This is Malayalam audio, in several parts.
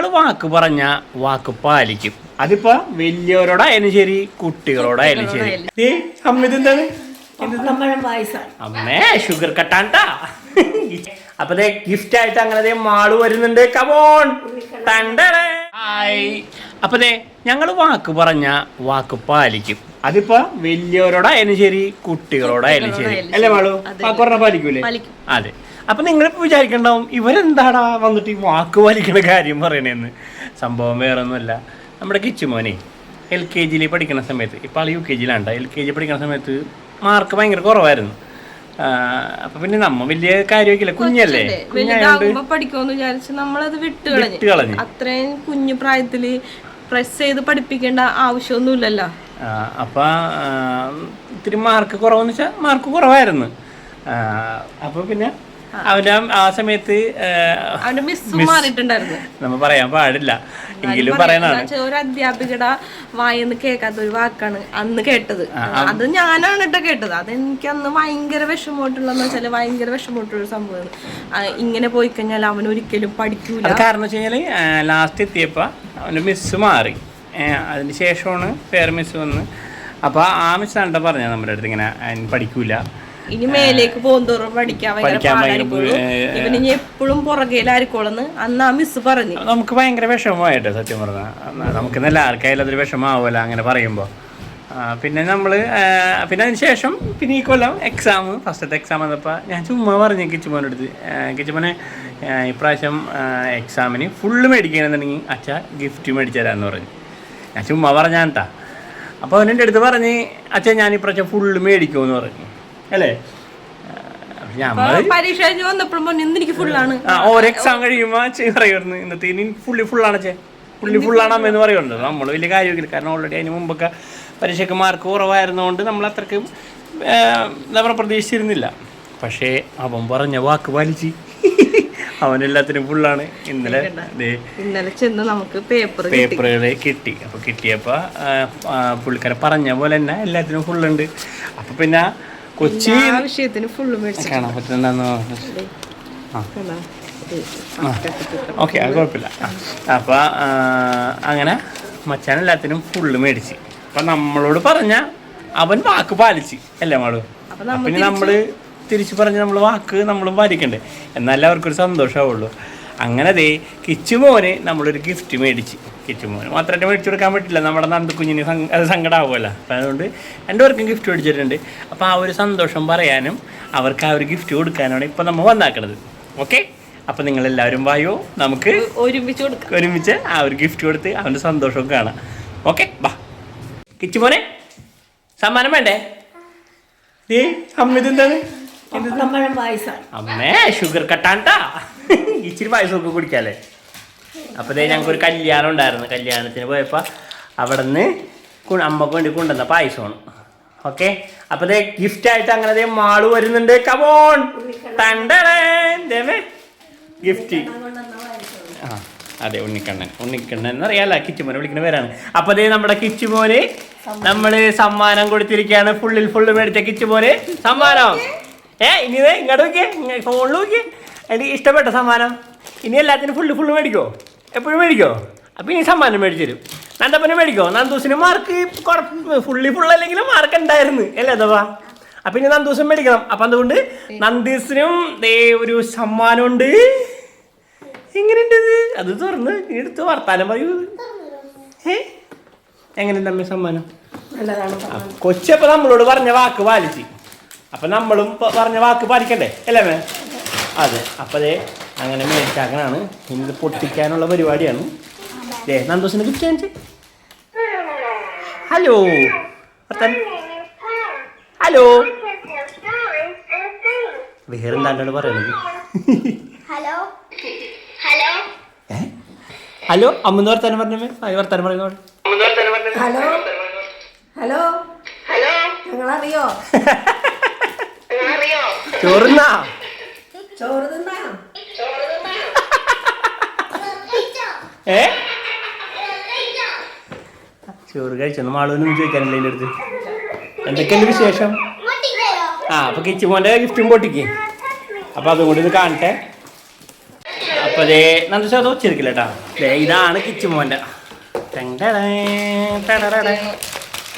ഞങ്ങൾ വാക്ക് പറഞ്ഞ വാക്ക് പാലിക്കും. അതിപ്പോ വലിയവരോടായാലും ശരി കുട്ടികളോടായാലും ശരി അമ്മ ഇതെന്താണ് പപ്പടമ്പഴം അമ്മേ ഷുഗർ കട്ടാണ്ടാ അപ്പൊ ഗിഫ്റ്റ് ആയിട്ട് അങ്ങനെ മാൾ വരുന്നുണ്ട്. കമോൺ ഹായ് അപ്പൊ ഞങ്ങൾ വാക്ക് പറഞ്ഞ വാക്ക് പാലിക്കും. അതിപ്പോ വലിയവരോടായാലും ശരി കുട്ടികളോടായാലും ശരി. അല്ലേ മാളു? വാക്ക് പറഞ്ഞ പാലിക്കൂലേ? പാലിക്കും. അതെ. അപ്പൊ നിങ്ങളിപ്പോ വിചാരിക്കണ്ടാവും ഇവരെന്താടാ വന്നിട്ട് ഈ വാക്ക് പാലിക്കണ കാര്യം പറയണേന്ന്. സംഭവം വേറെ ഒന്നുമല്ല നമ്മുടെ കിച്ചുമോനെ എൽ കെ ജിയിൽ പഠിക്കുന്ന സമയത്ത് ഇപ്പോൾ ആൾ യു കെ ജിയിലാണ്ട. എൽ കെ ജി പഠിക്കുന്ന സമയത്ത് മാർക്ക് ഭയങ്കര കുറവായിരുന്നു. അപ്പൊ പിന്നെ നമ്മ വലിയ കാര്യമൊക്കെയില്ല കുഞ്ഞല്ലേ? കുഞ്ഞായോണ്ട് വലുതാകുമ്പോ പഠിക്കുമെന്ന് വിചാരിച്ച് നമ്മളത് വിട്ട് വിട്ട് കളഞ്ഞു. അത്രയും കുഞ്ഞു പ്രായത്തിൽ പ്രസ് ചെയ്ത് പഠിപ്പിക്കേണ്ട ആവശ്യമൊന്നുമില്ലല്ലോ. അപ്പൊ ഇത്തിരി മാർക്ക് കുറവെന്ന് വെച്ചാൽ മാർക്ക് കുറവായിരുന്നു. അപ്പൊ പിന്നെ അവന്റെ ആ- സമയത്ത് അവന്റെ നമ്മ പറയാൻ പാടില്ല. എങ്കിലും പറയാം. പറയാനാണ് ഒരു അധ്യാപികയുടെ വായെന്ന് കേൾക്കാത്ത ഒരു വാക്കാണ് അന്ന് കേട്ടത്. അത് ഞാനാണ് കേട്ടോ കേട്ടത്. അത് എനിക്ക് അന്ന് ഭയങ്കര വിഷമമായിട്ടുള്ളതെന്ന് വെച്ചാൽ ഭയങ്കര വിഷമമായിട്ടുള്ള സംഭവമാണ്. ഇങ്ങനെ പോയി കഴിഞ്ഞാൽ അവൻ ഒരിക്കലും പഠിക്കൂല. കാരണം വെച്ച് കഴിഞ്ഞാൽ ലാസ്റ്റ് എത്തിയപ്പോൾ അവന്റെ മിസ് മാറി. അതിന് ശേഷമാണ് വേറെ മിസ് വന്ന്. അപ്പോൾ ആ മിസ്സാണ് പറഞ്ഞത് നമ്മുടെ അടുത്ത് ഇങ്ങനെ പഠിക്കൂല. ഇനി മേലേക്ക് പോകുന്തോറും പഠിക്കാൻ ഭയങ്കര പാടായിരിക്കുള്ളൂ. ഇവന് ഇനി എപ്പോഴും പുറകേലായിരിക്കോളെന്ന് അന്ന് ആ മിസ് പറഞ്ഞു. നമുക്ക് ഭയങ്കര വിഷമമായിട്ട് സത്യം പറഞ്ഞാൽ നമുക്ക് നല്ല ആർക്കായാലും അതൊരു വിഷമാവുമല്ലോ അങ്ങനെ പറയുമ്പോ. പിന്നെ നമ്മൾ പിന്നെ അതിന് ശേഷം പിന്നെ ഈ കൊല്ലം എക്സാം ഫസ്റ്റത്തെ എക്സാം വന്നപ്പോൾ ഞാൻ ചുമ്മാ പറഞ്ഞു കിച്ചുമോന്റെ അടുത്ത്. കിച്ചുമോനെ ഇപ്രാവശ്യം എക്സാമിന് ഫുള്ള് മേടിക്കണമെന്നുണ്ടെങ്കിൽ അച്ഛ ഗിഫ്റ്റ് മേടിച്ചു തരാമെന്ന് പറഞ്ഞു. ഞാൻ ചുമ്മാ പറഞ്ഞാൻ കേട്ടാ അപ്പോൾ അവനെന്റെ അടുത്ത് പറഞ്ഞ് അച്ഛൻ ഞാൻ ഇപ്രാവശ്യം ഫുള്ള് മേടിക്കുമെന്ന് പറഞ്ഞു. അല്ലേ? പരീക്ഷ കഴിഞ്ഞ് വന്നപ്പോഴും ഇന്ന് എനിക്ക് ഫുള്ളാണ് ആ ഓരോ എക്സാം കഴിയുമ്പോൾ ചെ പറയുമായിരുന്നു ഇന്നത്തെ. ഇനി ഫുള്ളി ഫുള്ളാണ് ചേ. ഫുള്ളി ഫുള്ളാണ് അമ്മ എന്ന് പറയുന്നുണ്ട്. നമ്മൾ വലിയ കാര്യമില്ല. കാരണം ഓൾറെഡി അതിന് മുമ്പൊക്കെ പരീക്ഷയ്ക്ക് മാർക്ക് കുറവായിരുന്നതുകൊണ്ട് നമ്മൾ അത്രക്കും എന്താ പറയുക പ്രതീക്ഷിച്ചിരുന്നില്ല. പക്ഷേ അവൻ പറഞ്ഞ വാക്ക് പാലിച്ച് അവനെല്ലാത്തിനും ഫുള്ളാണ് ഇന്നലെ ചെന്ന് നമുക്ക് പേപ്പർ കിട്ടി. പേപ്പറുകൾ കിട്ടി. അപ്പോൾ കിട്ടിയപ്പോൾ പുള്ളിക്കാരൻ പറഞ്ഞ പോലെ തന്നെ എല്ലാത്തിനും ഫുള്ളുണ്ട് അപ്പോൾ പിന്നെ കൊച്ചി ആവശ്യത്തിന് ഫുള്ള് കാണാൻ പറ്റുന്നുണ്ടെന്ന് ഓക്കെ അത് കുഴപ്പമില്ല. അപ്പോൾ അങ്ങനെ മച്ചാൻ എല്ലാത്തിനും ഫുള്ള് മേടിച്ച്. അപ്പം നമ്മളോട് പറഞ്ഞ അവൻ വാക്ക് പാലിച്ച് അല്ലേ മാളു? പിന്നെ നമ്മൾ തിരിച്ചു പറഞ്ഞ് നമ്മൾ വാക്ക് നമ്മളും പാലിക്കണ്ടേ? എന്നാലേ അവർക്കൊരു സന്തോഷമാവുള്ളൂ അങ്ങനെ ദേ കിച്ചുമോന് നമ്മളൊരു ഗിഫ്റ്റ് മേടിച്ച്. കിച്ചുമോന് മാത്രമായിട്ട് മേടിച്ചു കൊടുക്കാൻ പറ്റില്ല. നമ്മുടെ നന്ദു കുഞ്ഞിന് സങ്ക- അത് സങ്കടമാവുമല്ലോ അപ്പം അതുകൊണ്ട് രണ്ടുപേർക്കും ഗിഫ്റ്റ് മേടിച്ചിട്ടുണ്ട്. അപ്പോൾ ആ ഒരു സന്തോഷം പറയാനും അവർക്ക് ആ ഒരു ഗിഫ്റ്റ് കൊടുക്കാനാണ് ഇപ്പം നമ്മൾ വന്നാക്കണത്. ഓക്കെ? അപ്പം നിങ്ങളെല്ലാവരും വായോ? നമുക്ക് ഒരുമിച്ച് കൊടുക്കാം. ഒരുമിച്ച് ആ ഒരു ഗിഫ്റ്റ് കൊടുത്ത് അവന്റെ സന്തോഷവും കാണാം. ഓക്കെ? ബാ കിച്ചുമോനെ സമ്മാനം വേണ്ടേ? ഏ അമ്മ ഇതെന്താണ്? അമ്മേ ഷുഗർ കട്ടാണ്ടാ ഇച്ചിരി പായസമൊക്കെ ദേ ഞങ്ങൾക്ക് ഒരു കല്യാണം ഉണ്ടായിരുന്നു. കല്യാണത്തിന് പോയപ്പോൾ അവിടെ നിന്ന് അമ്മയ്ക്ക് വേണ്ടി കൊണ്ടുവന്ന പായസമാണ്. ഓക്കെ? അപ്പൊ ഗിഫ്റ്റ് ആയിട്ട് അങ്ങനെ മാൾ വരുന്നുണ്ട്. കമോൺ തണ്ടേ ഗിഫ്റ്റ് ആ അതെ ഉണ്ണിക്കണ്ണൻ. ഉണ്ണിക്കണ്ണൻ എന്ന് അറിയാലോ കിച്ചുമോനെ വിളിക്കുന്ന പേരാണ്. അപ്പൊ ദേ നമ്മുടെ കിച്ചുമോന് നമ്മൾ സമ്മാനം കൊടുത്തിരിക്കുകയാണ്. ഫുള്ളിൽ ഫുള്ള് മേടിച്ച കിച്ചുമോന് സമ്മാനം. ഏ ഇനി ഇങ്ങോട്ട് നോക്കിയേ. ഫോണിൽ നോക്കിയേ. എനിക്ക് ഇഷ്ടപ്പെട്ട സമ്മാനം? ഇനി എല്ലാത്തിനും ഫുള്ള് ഫുള്ള് മേടിക്കോ? എപ്പോഴും മേടിക്കോ? അപ്പം ഇനി സമ്മാനം മേടിച്ചു തരും. നന്ദപ്പനെ മേടിക്കോ? നന്ദൂസിന് മാർക്ക് ഫുള്ളി ഫുൾ അല്ലെങ്കിലും മാർക്ക് ഉണ്ടായിരുന്നു. അല്ലേ അഥവാ? അപ്പം ഇനി നന്ദൂസം മേടിക്കണം. അപ്പം അതുകൊണ്ട് നന്ദീസിനും ദേ ഒരു സമ്മാനമുണ്ട്. എങ്ങനെയുണ്ട് ഇത്? അത് തുറന്ന് എടുത്ത് വർത്താനം പറയൂ. ഏ? എങ്ങനെയുണ്ട് തമ്മിൽ സമ്മാനം? നല്ലതാണ് കൊച്ചപ്പോ നമ്മളോട് പറഞ്ഞ വാക്ക് പാലിച്ച്. അപ്പൊ നമ്മളും പറഞ്ഞ വാക്ക് പാലിക്കണ്ടേ? അല്ലേ മേ അതെ. അപ്പൊ അങ്ങനെ മേടിച്ചാക്കനാണ് ഇനി പൊട്ടിക്കാനുള്ള പരിപാടിയാണ്. ദേ നന്ദോസിനെ ഗിഫ്റ്റ് കാണിച്ച്. ഹലോ ഹലോ വേറെന്താണ്ടാണ് പറയുന്നത് ഹലോ ഹലോ ഹലോ അമ്മന്ന് വർത്താനം പറഞ്ഞേ ആ വർത്താനം പറയുന്ന ഹലോ ഹലോ ഹലോ നിങ്ങളറിയോ അറിയോ ചോറുന്നാ ചോറ് തിന്നാ? ഏ? ചോറ് കഴിച്ചൊന്നും ആളൊന്നും ചോദിക്കാനില്ല എന്റെ അടുത്ത്? എന്തൊക്കെയുണ്ട് വിശേഷം? ആ അപ്പൊ കിച്ചുമോന്റെ ഗിഫ്റ്റും പൊട്ടിക്ക്. അപ്പൊ അതും കൂടി ഒന്ന് കാണട്ടെ. അപ്പൊ അതേ നല്ല അത് വെച്ചിരിക്കില്ല കേട്ടോ ഇതാണ് കിച്ചുമോന്റെ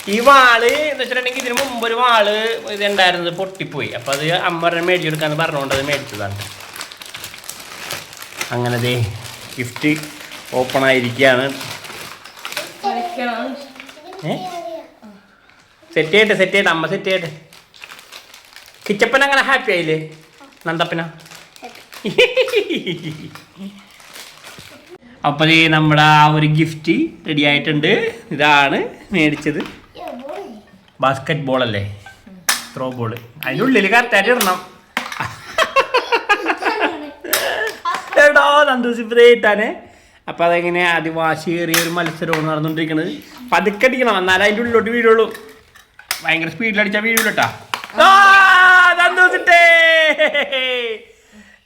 ഈ വാൾ എന്ന് വെച്ചിട്ടുണ്ടെങ്കിൽ ഇതിന് മുമ്പ് ഒരു വാൾ ഇത് ഉണ്ടായിരുന്നത് പൊട്ടിപ്പോയി. അപ്പൊ അത് അമ്മരെ മേടിച്ചെടുക്കാന്ന് പറഞ്ഞുകൊണ്ട് അത് മേടിച്ചതാണ്. അങ്ങനെ ദേ ഗിഫ്റ്റ് ഓപ്പൺ ആയിരിക്കുകയാണ്. സെറ്റ് ചെയ്യട്ടെ സെറ്റ് ചെയ്യട്ടെ അമ്മ സെറ്റ് ചെയ്യട്ടെ. കിച്ചപ്പൻ അങ്ങനെ ഹാപ്പി ആയില്ലേ? നന്ദപ്പന. അപ്പോൾ ഈ നമ്മുടെ ആ ഒരു ഗിഫ്റ്റ് റെഡി ആയിട്ടുണ്ട്. ഇതാണ് മേടിച്ചത്. ബാസ്കറ്റ് ബോൾ അല്ലേ? ത്രോ ബോൾ അതിന്റെ ഉള്ളിൽ കറക്റ്റായിട്ട് ഇടണം. എടോ നന്ദൂസി ഇട്ടാണ് അപ്പോൾ അതെങ്ങനെ അതിവാശിയേറിയ ഒരു മത്സരമാണ് നടന്നുകൊണ്ടിരിക്കുന്നത് പതുക്കെ അടിക്കണം എന്നാലും അതിന്റെ ഉള്ളിലോട്ട് വീഴുള്ളൂ. ഭയങ്കര സ്പീഡിൽ അടിച്ചാൽ വീഴൂലട്ടാ നന്ദൂസിട്ടേ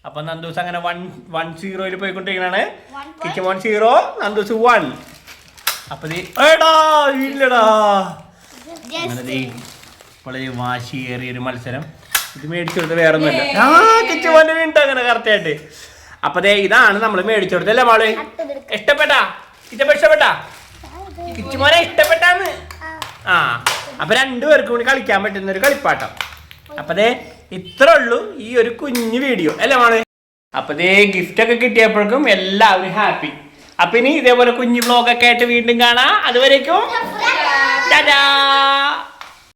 അപ്പൊ നന്ദൂസ് അങ്ങനെ വൺ വൺ സീറോയിൽ പോയിക്കൊണ്ടിരിക്കണാണ് kitchen one zero Nandus one അപ്പൊ ഏടാ ഇല്ലടാ. അങ്ങനെ വളരെ വാശിയേറിയ ഒരു മത്സരം. ഇത് മേടിച്ചു വേറൊന്നുമില്ല. ആ കിച്ചൻ വൺ വീണ്ടും അങ്ങനെ കറക്റ്റ് ആയിട്ട്. അപ്പൊ ദേ ഇതാണ് നമ്മൾ മേടിച്ചെടുത്തല്ലേ മോൾ ഇഷ്ടപ്പെട്ടാ? ഇഷ്ടപ്പെട്ട ഇഷ്ടപ്പെട്ടാ? കിച്ചുമോനെ ഇഷ്ടപ്പെട്ടാന്ന്? ആ അപ്പൊ രണ്ടുപേർക്കും കൂടി കളിക്കാൻ പറ്റുന്ന ഒരു കളിപ്പാട്ടം. അപ്പൊ ദേ ഇത്ര ഉള്ളൂ ഈ ഒരു കുഞ്ഞു വീഡിയോ അല്ലേ മോൾ അപ്പൊ ദേ ഗിഫ്റ്റ് ഒക്കെ കിട്ടിയപ്പോഴേക്കും എല്ലാവരും ഹാപ്പി. അപ്പൊ ഇനി ഇതേപോലെ കുഞ്ഞു വ്ലോഗൊക്കെ ആയിട്ട് വീണ്ടും കാണാം. അതുവരേക്കും